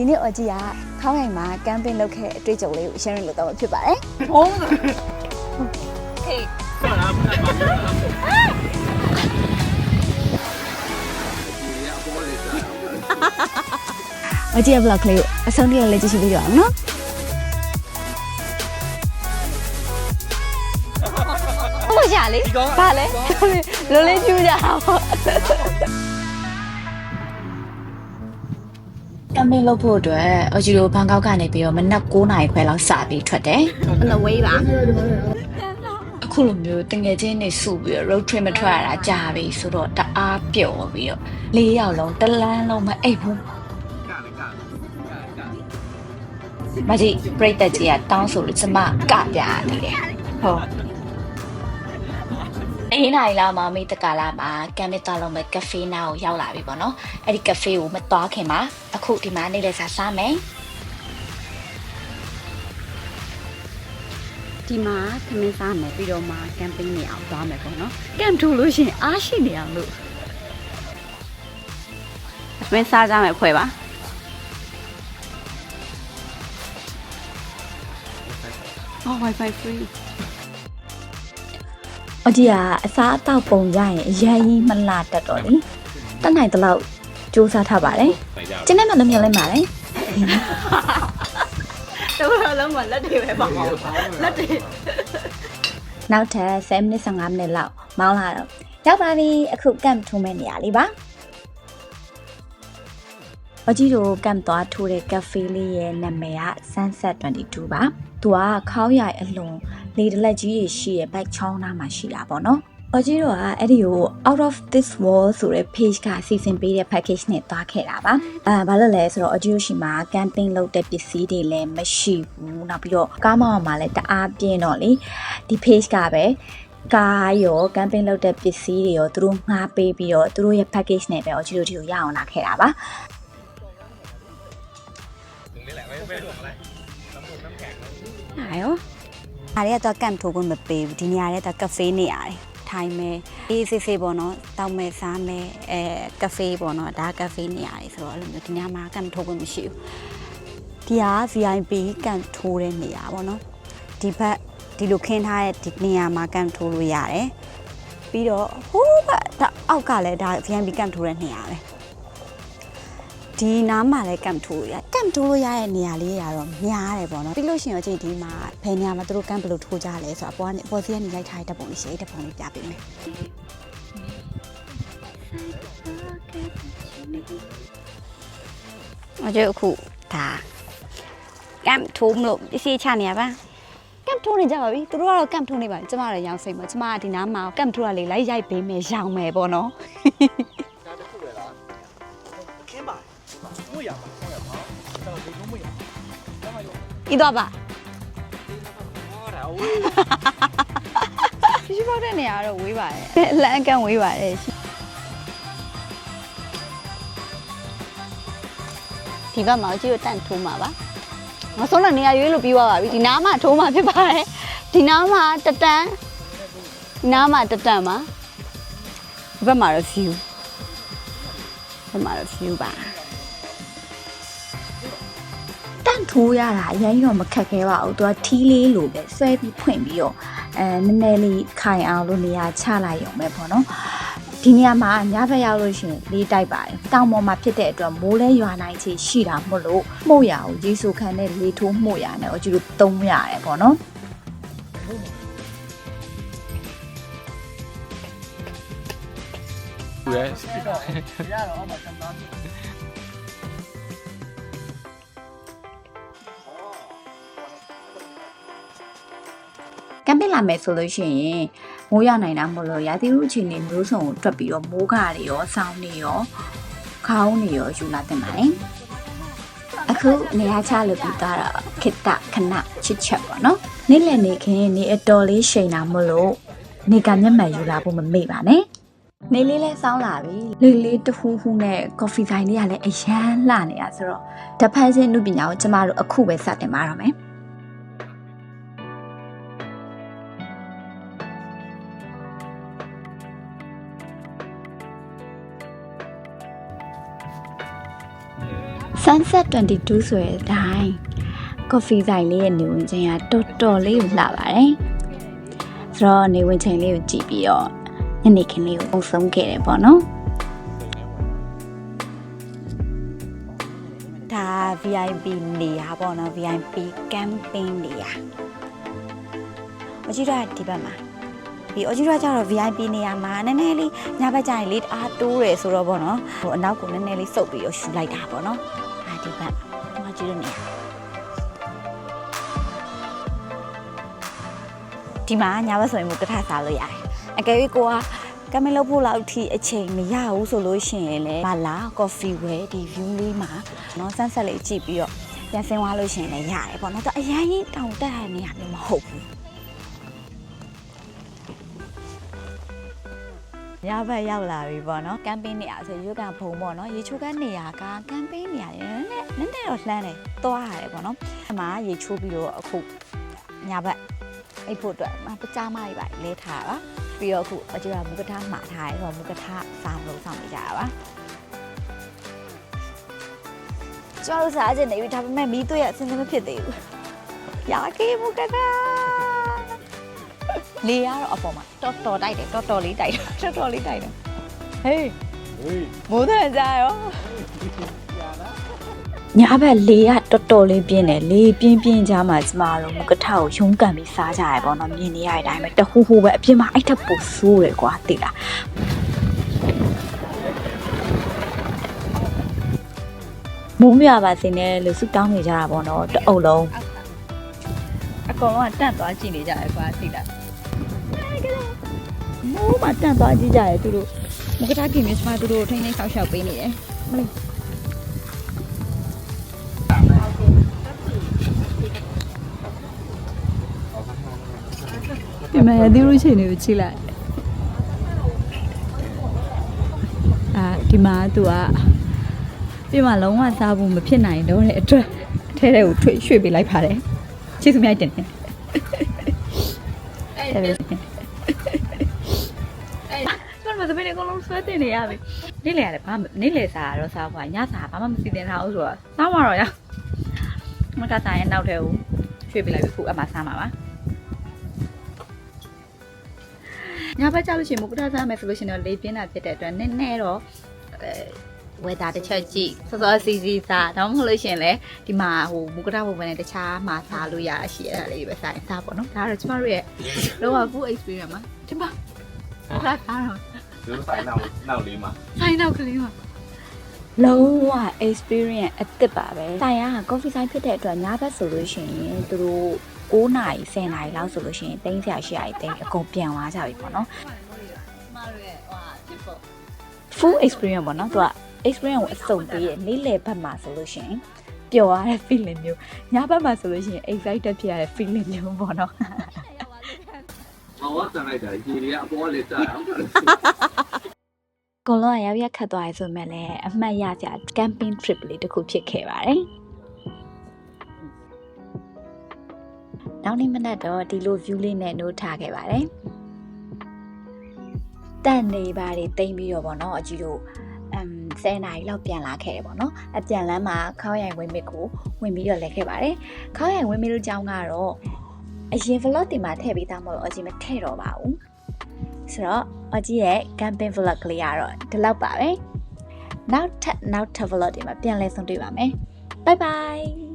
ဒီနေ့အော်ကြီးကခေါင်းရိုင်မှာကမ်ပိန်းလုပ်ခဲ့အတွေ့အကြုံလေးကို sharing လုပ်တော့မှာဖြစ်ပါတယ်ဟုတ်။ဟေးအော်ကြီးရဲ့ vlog လေးကိုအဆုံးထိလည်းကြည့်ရှုပြီးကြအောင်နော်။ဟုတ်ကြလေ။ဘာလဲ။လိုလေးကျူးကြတာပေါ့။ကမ်ပိ န်းလုပ်ဖို့အတွက်အဂျီလိုဘန်ကောက်ကနေပြီးတော့မနက်9နာရီခွဲလောက်စပြီးထွက်တယ် on the way ပါ။အခုလိုမျိုးတငယ်ချင်းတွေစုပြီးတော့ road trip မထွက်ရတာကြာပြီဆိုတော့တအားပျော်ပြီးတော့လေးယောက်လုံးတလန်းလုံးမအိပ်ဘူး။မကြီးပြိတ္တကြီးကတောင်းဆိုလို့ကျမကပြနေတယ်။ဟုတ် အေးနိုင်လာမမေတကလာမှာကမ်မီတာလုံးမဲ့ကဖေးနာကိုရောက်လာပြီပေါ့နော်အဲ့ဒီကဖေးကိုမသွားခင်မှာအခုဒီမှာနေလေစားစားမယ်ဒီမှာခမင်းစားမယ်ပြီးတော့မှကမ်ပိန်းနေအောင်သွားမယ်ပေါ့နော်ကမ်ထူလို့ရှရင်အားရှိနေအောင်လို့ခမင်းစားကြမယ်ဖွဲ့ပါအော် wifi free အဒီကအစားအသောက်ပုံကြရင်အရင်ကြီးမလာတတ်တော့လေတက်နိုင်တဲ့လောက်စူးစမ်းထားပါတယ်ကျင်းနဲ့မှလည်းမြင်လိုက်ပါတယ်တော့လုံးမလက်တွေပဲပေါ့လက်တွေနောက်ထပ်7မိနစ်15မိနစ်လောက်မောင်းလာတော့ရောက်ပါပြီအခုကမ်ထိုးမဲ့နေရာလေးပါ အကြီးတို့ကမ်သွားထိုးတဲ့ကဖေးလေးရဲ့နာမည်က Sunset 22ပါသူကခေါင်းရိုင်အလွန်လေတလက်ကြီးတွေရှိရဲ့ဘက်ချောင်းသားမှာရှိတာပေါ့နော်အကြီးတို့ကအဲ့ဒီကို out of this world ဆိုတဲ့ page ကစီစဉ်ပေးတဲ့ package နဲ့သွားခဲ့တာပါအာဘာလို့လဲဆိုတော့အကြီးတို့ရှိမှာ camping လုပ်တဲ့ပစ္စည်းတွေလည်းမရှိဘူးနောက်ပြီးတော့ကားမောင်းမှာလည်းတအားပြင်းတော့လေဒီ page ကပဲကားရော camping လုပ်တဲ့ပစ္စည်းတွေရောသူတို့ငှားပေးပြီးတော့သူတို့ရဲ့ package နဲ့ပဲအကြီးတို့ဒီကိုရအောင်လာခဲ့တာပါ ဟာရောအားရတော့ကမ်ထိုးခွင့်မပေးဘူးဒီနေရာရဲတော့ကဖေးနေရတယ်ထိုင်မယ်အေးဆေးဆေးပေါ့နော်တောက်မယ်စားမယ်အဲကဖေးပေါ့နော်ဒါကဖေးနေရတယ်ဆိုတော့အဲ့လိုမျိုးဒီနေရာမှာကမ်ထိုးခွင့်မရှိဘူးဒီဟာ VIP ကမ်ထိုးတဲ့နေရာပေါ့နော်ဒီဘက်ဒီလိုခင်းထားတဲ့ဒီနေရာမှာကမ်ထိုးလို့ရတယ်ပြီးတော့ဟိုးဘက်ဒါအောက်ကလည်းဒါ VIP ကမ်ထိုးတဲ့နေရာပဲ ဒီနားမှာလည်းကမ်ထိုးရကမ်ထိုးလို့ရတဲ့နေရာလေးတွေကတော့များတယ်ပေါ့နော်ပြီးလို့ရှိရင်အချိန်ဒီမှာဘယ်နေရာမှာသူတို့ကမ်ဘယ်လိုထိုးကြလဲဆိုတော့အပေါ်ကနေအပေါ်စီကနေရိုက်ထားတဲ့ဓာတ်ပုံလေးရှိတဲ့ဓာတ်ပုံလေးပြပေးမယ်အကျအခုဒါကမ်ထိုးမလို့ပစ္စည်းချနေရပါကမ်ထိုးနေကြပါပြီသူတို့ကတော့ကမ်ထိုးနေပါပြီကျမလည်းရောင်းစိတ်မှာကျမကဒီနားမှာကမ်ထိုးရလေလိုက်ရိုက်ပေးမယ်ရောင်းမယ်ပေါ့နော် မရောဤတော့ပါဟောတာဝေးရှိပေါက်တဲ့နေရာကတော့ဝေးပါတယ်လမ်းကန်းဝေးပါတယ်ဒီဘက်မှာကြည့်ရတန့်ထိုးမှာပါမဆုံးတဲ့နေရာရွေးလို့ပြီးသွားပါပြီဒီနားမှာထိုးမှာဖြစ်ပါတယ်ဒီနားမှာတတန်းဒီနားမှာတတန်းပါဒီဘက်မှာတော့ view ဒီဘက်မှာတော့ view ပါ ထိုးရတာအရင်တော့မခက်ခဲပါဘူးသူကထီးလေးလိုပဲဆွဲပြီးဖွင့်ပြီးတော့အဲနည်းနည်းလေးခိုင်အောင်လို့နေရာချလိုက်ရုံပဲပေါ့နော်ဒီနေရာမှာညဘက်ရောက်လို့ရှိရင်လေးတိုက်ပါတယ်တောင်ပေါ်မှာဖြစ်တဲ့အတွက်မိုးလဲရွာနိုင်ချေရှိတာမို့လို့မှုတ်ရအောင်ရေဆိုခံတဲ့လေထိုးမှုတ်ရနဲ့အကျူလို့သုံးရတယ်ပေါ့နော်ရရတော့အမှကန်တာကမ် ပင်းလာမယ်ဆိုလို့ရှိရင်မိုးရနိုင်တာမဟုတ်လို့ရာသီဥတုအခြေအနေမျိုးစုံကိုတွက်ပြီးတော့မိုးကားတွေရောစောင်းတွေရောခေါင်းတွေရောယူလာတင်ပါတယ်အခုနေရာချလို့ပြီးသားတော့ခိတ္တခဏချစ်ချက်ပေါ့နော်နေ့လည်နေခင်းနေအတော်လေးရှိန်တာမဟုတ်လို့နေကမျက်မှန်ယူလာဖို့မမေ့ပါနဲ့နေလေးလဲစောင်းလာပြီလေလေးတဟူးဟူးနဲ့ကော်ဖီဆိုင်လေးကလည်းအရန်လှနေရဆိုတော့ဓာတ်ဖန်ဆင်းနုပညာကိုကျမတို့အခုပဲစတင်ပါတော့မယ် Sunset 22ဆိုတဲ့အတိုင်း coffee ဆိုင်လေးရဲ့နေဝင်ခြင်းကတော်တော်လေးကိုလှပါတယ်ဆိုတော့နေဝင်ချိန်လေးကိုကြည့်ပြီးတော့ညနေခင်းလေးကိုပုံဆုံးခဲ့တယ်ပေါ့နော်ဒါ VIP နေရာပေါ့နော် VIP camping နေရာအကြီးတော့ဒီဘက်မှာဒီအကြီးတော့ကျတော့ VIP နေရာမှာနည်းနည်းလေးညဘက်ကျရင်လေးတအားတိုးတယ်ဆိုတော့ပေါ့နော်ဟိုအနောက်ကိုနည်းနည်းလေးစုပ်ပြီးတော့ရှူလိုက်တာပေါ့နော် ဒါဒီဘက်ဟိုကြီးတော့နေရာဒီမှာညဘက်ဆိုရင်မူကထစားလို့ရတယ်အကယ်၍ကိုကကမလို့ဖို့လောက်ထိအချိန်မရဘူးဆိုလို့ရှိရင်လည်းမလာ coffee ဝယ်ဒီ view လေးမှာเนาะ sunset လေးကြည့်ပြီးတော့ပြန်ဆင်းသွားလို့ရှိရင်လည်းရတယ်ပေါ့เนาะတော့အရင်ကြီးတောင်တက်ရတဲ့နေရာမျိုးမဟုတ်ဘူး ရဘက်ရောက်လာပြီပေါ့နော်ကမ်ပိန်းနေရာဆိုရွက်ကဘုံပေါ့နော်ရေချိုးကန်းနေရာကကမ်ပိန်းနေရာနည်းနည်းနည်းနည်းတော့လှမ်းတယ်သွားရတယ်ပေါ့နော်အမှရေချိုးပြီးတော့အခုညဘက်အိတ်ဖို့အတွက်မပကြားမကြီးပါလဲထားတာပါပြီးတော့အခုအကျိုးကမူကထားမှာထားရဲဆိုတော့မူကထားစားလို့ဆောင်နေကြတာပါကျောင်းစားခြင်းနေပြီဒါပေမဲ့မီးသွေးရအစင်းစင်းမဖြစ်သေးဘူးရာကေမူကထားလေရတော့အပေါ်မှာတော်တော်တိုက်တယ်တော်တော်လေးတိုက်တယ် တော်တော်လေးတိုက်တယ်ဟေးဟေးမိုးတဲ့ကြရောညဘက်လေကတော်တော်လေးပြင်းတယ်လေပြင်းပြင်းကြမှာကျမတို့မကထကိုရုံးကန်ပြီးစားကြရပေါ့နော်မြင်နေရတဲ့အတိုင်းပဲတဟူဟူပဲအပြင်မှာအဲ့ထက်ပိုဆိုးတယ်ကွာသိလားမိုးမြပါစေနဲ့လို့ဆုတောင်းနေကြတာပေါ့နော်တအုပ်လုံးအကောင်လုံးကတန့်သွားကြည့်နေကြတယ်ကွာသိလား မိုးမှာတန့်သွားကြည့်ကြတယ်သူတို့မကထားခင်မျိုးစမသူတို့ထိန်းထိန်းဆောက်ရှောက်ပေးနေတယ်မလေးဒီမှာဒီလိုချိန်နေကိုချိလိုက်အာဒီမှာသူကဒီမှာလုံးဝစားဖို့မဖြစ်နိုင်တော့တဲ့အတွက်ထဲထဲကိုထွေရွှေ့ပေးလိုက်ပါတယ်ကျေးဇူးများတင်တယ်အဲ့ဒါ ကျွန်တော်သမီးတွေအကုန်လုံးဆွဲတင်နေရပြီနေ့လေရတယ်ဘာမှနေ့လေစားတော့စားဖို့ညစားဘာမှမစီတင်ထားဘူးဆိုတော့စားမှာတော့ရမကစားရဲ့နောက်ထဲကိုရွှေ့ပေးလိုက်ပြီခုအမှစားမှာပါညဘက်ကြလို့ရှိရင်မုကတာစားမယ်ဆိုလို့ရှိရင်တော့လေပြင်းတာဖြစ်တဲ့အတွက်နည်းနည်းတော့အဲဝေတာတစ်ချက်ကြည့်စောစောစီစီစားဒါမှမဟုတ်လို့ရှိရင်လည်းဒီမှာဟိုမုကတာဘုံပဲနဲ့တခြားမှာစားလို့ရရှိရတာလေးပဲစားရင်စားပေါ့နော်ဒါကတော့ကျမတို့ရဲ့လောက full experience မှာဒီမှာစားစားတော့ သူဆိုင်နောက်နောက်လေးမှာဆိုင်နောက်ကလေးမှာလုံးဝ experience အစ်စ်ပါပဲတိုင်က coffee ဆိုင်ဖြစ်တဲ့အတွက်ညဘက်ဆိုလို့ရှိရင်သူတို့9နာရီ10နာရီလောက်ဆိုလို့ရှိရင်တင်းစရာရှိရည်တင်းအကုန်ပြန်သွားကြပြီပေါ့နော်ကျမတို့ရဲ့ဟိုဟာဖြစ်ပေါ့ full experience ပေါ့နော်သူက experience ကိုအစုံပေးရနေ့လယ်ဘက်မှာဆိုလို့ရှိရင်ပျော်ရတဲ့ feeling မျိုးညဘက်မှာဆိုလို့ရှိရင် excited ဖြစ်ရတဲ့ feeling မျိုးပေါ့နော် မဝတ်တန်လိုက်တာရေတွေကအပေါ်လေးတက်အောင်ကိုလုံးကရောက်ရက်ခတ်သွားရဆိုမဲ့လည်းအမှတ်ရစရာ camping trip လေးတစ်ခုဖြစ်ခဲ့ပါတယ်။နောက်နေ့မနက်တော့ဒီလို view လေးနဲ့နှိုးထားခဲ့ပါတယ်။တန်နေပါတွေတိမ့်ပြီးတော့ဗောနော်အကြီးတို့အမ်10နာရီလောက်ပြန်လာခဲ့တယ်ဗောနော်။အပြန်လမ်းမှာခေါင်းရိုင်ဝင်းမစ်ကိုဝင်ပြီးတော့လဲခဲ့ပါတယ်။ခေါင်းရိုင်ဝင်းမစ်တို့ကြောင်းကတော့ အရင် vlog တင်မှာထည့်ပေးသားမလို့အကြီးမထည့်တော့ပါဘူး။ဆိုတော့အကြီးရဲ့ camping vlog ကလေးကတော့ဒီလောက်ပါပဲနောက်ထပ်နောက်ထပ် vlog တွေမှာပြန်လည်ဆုံတွေ့ပါမယ် bye bye